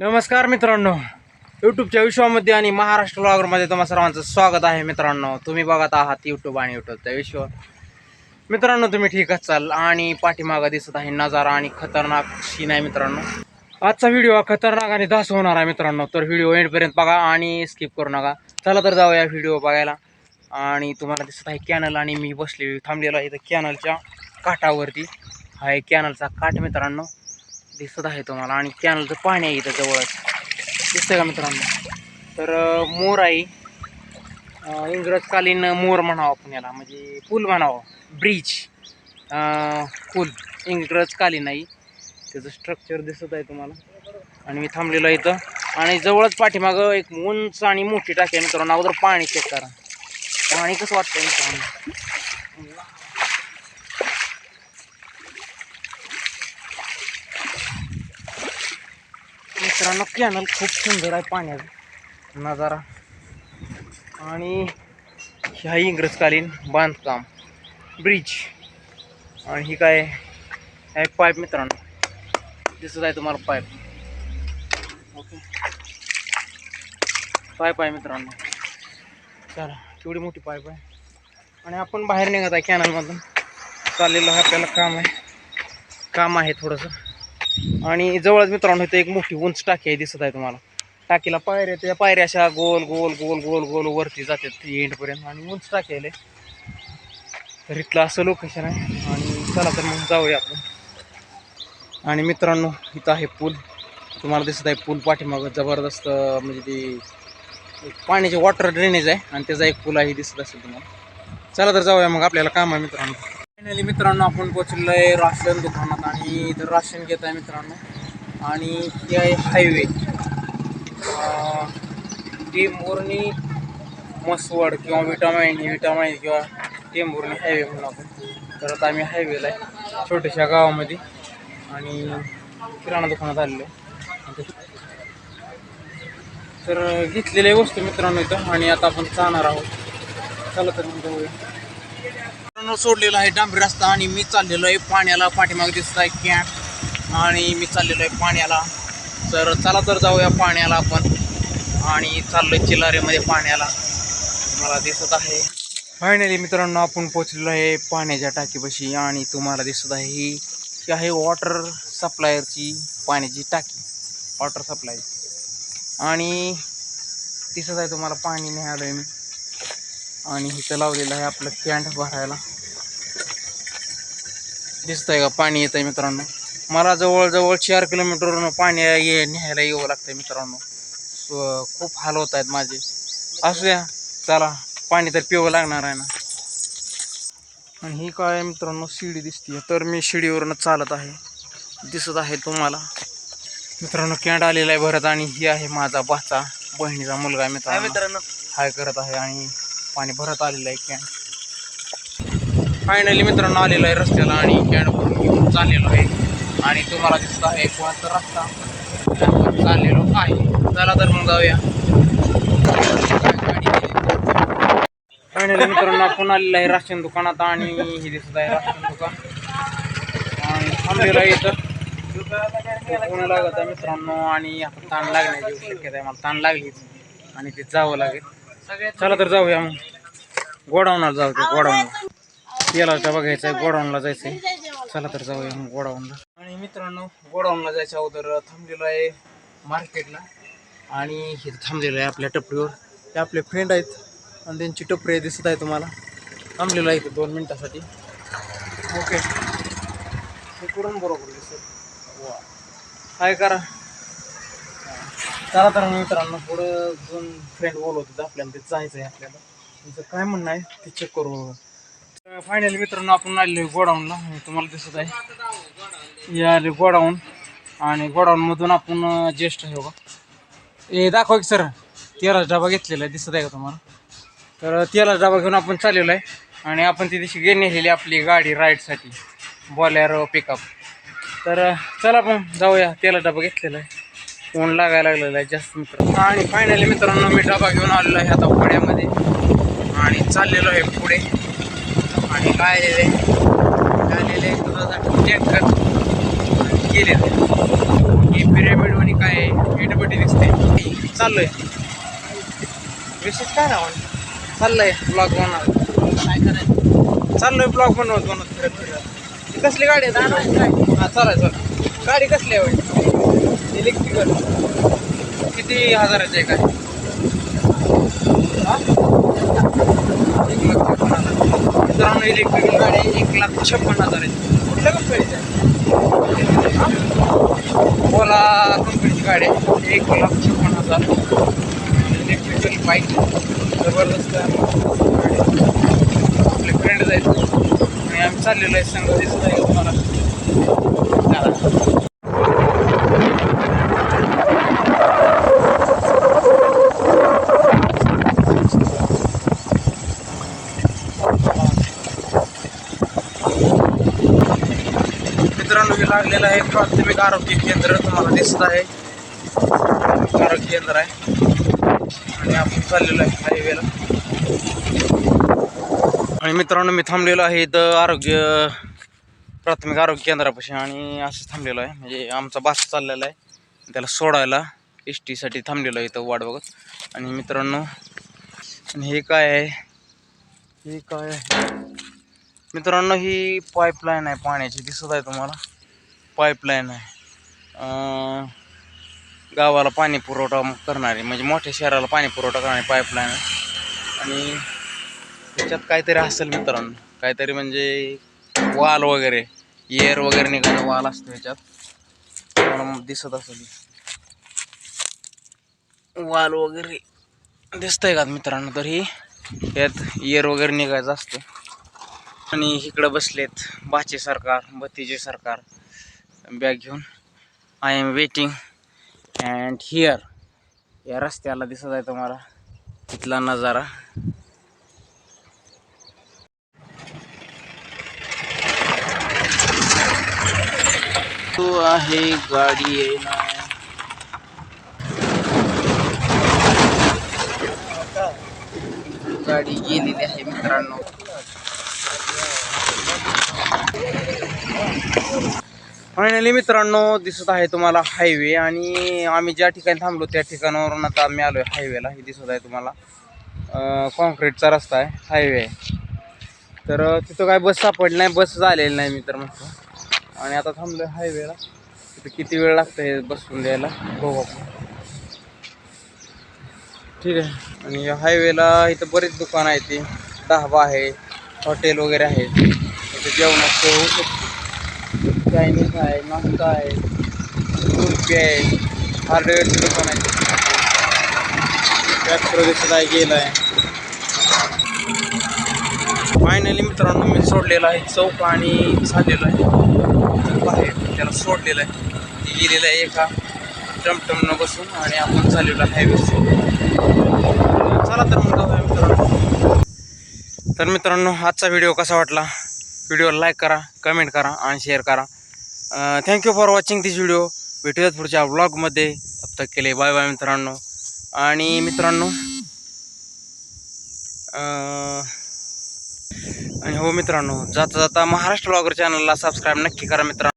नमस्कार मित्रांनो. यूट्यूबच्या विश्वामध्ये आणि महाराष्ट्र ब्लॉगरमध्ये तुम्हा सर्वांचं स्वागत आहे मित्रांनो. तुम्ही बघत आहात यूट्यूब आणि यूट्यूबचा विश्व. मित्रांनो तुम्ही ठीक असाल आणि पाठीमागं दिसत आहे नजारा आणि खतरनाक सीन आहे मित्रांनो. आजचा व्हिडिओ हा खतरनाक आणि दास होणार आहे मित्रांनो. तर व्हिडिओ एंडपर्यंत बघा आणि स्किप करू नका. चला तर जाऊया व्हिडिओ बघायला. आणि तुम्हाला दिसत आहे कॅनल आणि मी बसले थांबलेलो आहे इथं कॅनलच्या काठावरती. हा एक कॅनलचा काठ मित्रांनो. दिसत आहे तुम्हाला. आणि कॅनलचं पाणी आहे इथं जवळच. दिसतंय का मित्रांनो? तर मोर आहे. इंग्रजकालीन मोर म्हणावं आपण याला. म्हणजे पूल म्हणावं. ब्रिज. पूल. इंग्रजकालीन आहे. त्याचं स्ट्रक्चर दिसत आहे तुम्हाला. आणि मी थांबलेलो आहे इथं. आणि जवळच पाठीमागं एक उंच आणि मोठी टाकी आहे मित्रांनो. अगोदर पाणी चेक करा. पाणी कसं वाटतं मित्रांनो? मित्रांनो कॅनल खूप सुंदर आहे पाण्याचा. नजारा. आणि ह्या इंग्रजकालीन बांधकाम ब्रिज. आणि ही काय? आहे एक पाईप मित्रांनो. दिसत आहे तुम्हाला पाईप. ओके. पाईप आहे मित्रांनो. चला केवढी मोठी पाईप आहे. आणि आपण बाहेर निघत आहे कॅनलमधून. चाललेलं आपल्याला काम आहे. काम आहे थोडंसं. आणि जवळच मित्रांनो इथे एक मोठी उंच टाकी आहे दिसत आहे तुम्हाला. टाकीला पायऱ्या त्या पायऱ्या अशा गोल गोल गोल गोल गोल वरती जातात एंडपर्यंत आणि उंच टाकी आहे तर इथलं असं लोकेशन आहे. आणि चला तर मग जाऊया आपण. आणि मित्रांनो इथं आहे पूल. तुम्हाला दिसत आहे पूल पाठीमागं जबरदस्त म्हणजे ती पाण्याचे वॉटर ड्रेनेज आहे. आणि त्याचा एक पूल आहे दिसत असेल तुम्हाला. चला तर जाऊया मग आपल्याला काम आहे मित्रांनो. फायनली मित्रांनो आपण पोचलेलो आहे राशन दुकानात आणि इथं राशन घेत आहे मित्रांनो. आणि हे आहे हायवे टेंभुर्णी मसवड किंवा विटामायनी विटामाइन किंवा टेंभुर्णी हायवे म्हणून आपण. तर आता आम्ही हायवेला आहे छोट्याशा गावामध्ये. आणि किराणा दुकानात आलेलो आहे. तर घेतलेल्या वस्तू मित्रांनो इथं. आणि आता आपण जाणार आहोत. चला तर मग मित्रांनो सोडलेला आहे डांबरी रस्ता आणि मी चाललेलो आहे पाण्याला. पाठीमागे दिसत आहे कॅम्प आणि मी चाललेलो आहे पाण्याला. तर चला तर जाऊया पाण्याला आपण. आणि चाललोय चिलारेमध्ये पाण्याला. मला दिसत आहे. फायनली मित्रांनो आपण पोचलेलो आहे पाण्याच्या टाकीपाशी आणि तुम्हाला दिसत आहे ही ही आहे वॉटर सप्लायरची पाण्याची टाकी. वॉटर सप्लाय आणि दिसत आहे तुम्हाला पाणी न्यायला आहे मी. आणि इथं लावलेलं आहे आपलं कॅन्ट भरायला. दिसतंय का? पाणी येत आहे मित्रांनो. मला जवळजवळ चार किलोमीटरवरून पाणी ये न्यायला यावं लागतंय मित्रांनो. खूप हाल होत आहेत माझे. असू द्या चला पाणी तर पिवं लागणार आहे ना. आणि ही काय मित्रांनो शिडी दिसते तर मी शिडीवरनं चालत आहे. दिसत आहे तुम्हाला. मित्रांनो कॅन्ट आलेला आहे भरत आणि ही आहे माझा भाचा बहिणीचा मुलगा मित्रांनो. हाय करत आहे आणि पाणी भरत आलेलं आहे कॅन फायनली मित्रांनो आलेलो आहे रस्त्याला आणि कॅन घेऊन चाललेलो आहे. आणि तुम्हाला दिसत आहे कोणाचा रस्ता? आपण चाललेलो आहे. चला तर मग जाऊया. फायनली मित्रांनो आपण आलेलं आहे राशन दुकानात आणि हे दिसत आहे राशन दुकान. आणि थांबलेलं आहे इथं. कोण लागत आहे मित्रांनो आणि आता ताण लागण्याची शक्यता आहे. मला ताण लागलीच आणि ते जावं लागेल. चला तर जाऊया मग. गोडाऊनला जाऊ ते गोडाऊनला तेलाचा बघायचा आहे गोडाऊनला जायचं आहे चला तर जाऊया मग गोडाऊनला. आणि मित्रांनो गोडाऊनला जायच्या अगोदर थांबलेलो आहे मार्केटला. आणि हे थांबलेलं आहे आपल्या टपरीवर. ते आपले फ्रेंड आहेत. आणि त्यांची टपरी दिसत आहे तुम्हाला. थांबलेलं आहे दोन मिनटासाठी. ओके हे करून बरोबर दिसत वा. काय करा. चला तर मित्रांनो पुढं दोन फ्रेंड बोलवत होते आपल्याला ते जायचं आहे आपल्याला. त्यांचं काय म्हणणं आहे ते चेक करू. फायनली मित्रांनो आपण आलेलो आहे गोडाऊनला. तुम्हाला दिसत आहे. या आले गोडाऊन आणि गोडाऊनमधून आपण ज्येष्ठ आहे बघा. हे दाखवा की सर तेलाचा डबा घेतलेला आहे. दिसत आहे का तुम्हाला? तर तेलाचा डबा घेऊन आपण चाललेलो आहे. आणि आपण ती दिवशी नेलेली आपली गाडी राईडसाठी बॉलेरो पिकअप तर चला आपण जाऊया. तेला डबा घेतलेला आहे. ऊन लागायला लागलेला आहे जास्त मित्र आणि फायनली मित्रांनो मी डबा घेऊन आलेलो आहे आता पुण्यामध्ये आणि चाललेलो आहे पुढे. आणि काय आलेले दुधासाठी टँकर गेले ही पिरेमिड आणि काय आहे? इटपट्टी दिसते. चाललोय. विशेष काय ना चाललंय. ब्लॉग बनवणार. काय करायचं? चाललोय ब्लॉग बनवत बनवत फिरत फिरत. कसली गाडी आहे? हा चालाय चल गाडी कसली आहे इलेक्ट्रिकल. किती हजाराची आहे काय हा? एक लाख मित्रांनो इलेक्ट्रिकल गाडी एक लाख छप्पन हजार आहे. कुठल्या कंपनीच्या ओला कंपनीची गाडी आहे. एक लाख छप्पन हजार. इलेक्ट्रिकल बाईक जबरदस्त गाडी. आपले फ्रेंड जायचं आणि आम्ही चाललेलो आहे संघ दिसत आहे तुम्हाला चला. मित्रांनो हे लागलेलं आहे. प्राथमिक आरोग्य केंद्र तुम्हाला दिसत आहे. प्राथमिक आरोग्य केंद्र आहे. आणि आपण चाललेलो आहे हायवेला आणि मित्रांनो मी थांबलेलो आहे इथं आरोग्य प्राथमिक आरोग्य केंद्रापाशी आणि असंच थांबलेलो आहे. म्हणजे आमचा बास चाललेला आहे. त्याला सोडायला एस टीसाठी थांबलेलो आहे इथं वाट बघत. आणि मित्रांनो आणि हे काय आहे? हे काय आहे? मित्रांनो ही पाईपलाईन आहे पाण्याची. दिसत आहे तुम्हाला? पाईपलाईन आहे. गावाला पाणी पुरवठा करणारी म्हणजे मोठ्या शहराला पाणी पुरवठा करणारी पाईपलाईन आहे. आणि त्याच्यात काहीतरी असेल मित्रांनो काहीतरी म्हणजे वाल वगैरे एअर वगैरे निघालं वाल असतो ह्याच्यात मला मग दिसत असेल. वाल वगैरे दिसतंय का मित्रांनो तर? ही यात एअर वगैरे निघायचं असतं. आणि इकडं बसलेत बाचे सरकार भतीजे सरकार. बॅग घेऊन I am waiting and here या रस्त्याला दिसत आहे तुम्हाला. तिथला नजारा. तो आहे गाडी आहे ना गाडी गेलेली आहे मित्रांनो. फायनली मित्रांनो दिसत आहे तुम्हाला हायवे आणि आम्ही ज्या ठिकाणी थांबलो त्या ठिकाणावरून आता आम्ही आलो आहे हायवेला हे दिसत आहे तुम्हाला. कॉन्क्रीटचा रस्ता आहे हायवे आहे. तर तिथं काय बस सापडली नाही बस झालेली नाही मी तर म्हणतो. आणि आता थांबलो आहे हायवेला तिथं किती वेळ लागतं हे बसून द्यायला? बघू ठीक आहे. आणि हायवेला इथं बरेच दुकानं आहेत ती. ढाबा आहे हॉटेल वगैरे आहे. इथं जेवणाचं होऊ शकते चायनीज आहे नाश्ता आहे खुर्पी आहे हार्डवेअरचं दुकान आहे ट्रॅक्टर आहे गेला आहे फायनली मित्रांनो मी सोडलेला आहे. चौक आणि झालेलं आहे. बाहेर त्याला सोडलेलं आहे. ती गेलेलं आहे एका टमटमनं बसून आणि आपण झालेलो आहे हायवे चला तर मग मित्रांनो. तर मित्रांनो आजचा व्हिडिओ कसा वाटला? व्हिडिओला लाईक करा कमेंट करा आणि शेअर करा. Thank you for watching this video भेटूयात पुढच्या व्लॉगमध्ये तब तक केले बाय बाय मित्रांनो. आणि मित्रांनो आणि हो मित्रांनो जाता जाता महाराष्ट्र ब्लॉगर चॅनलला सबस्क्राईब नक्की करा मित्रांनो.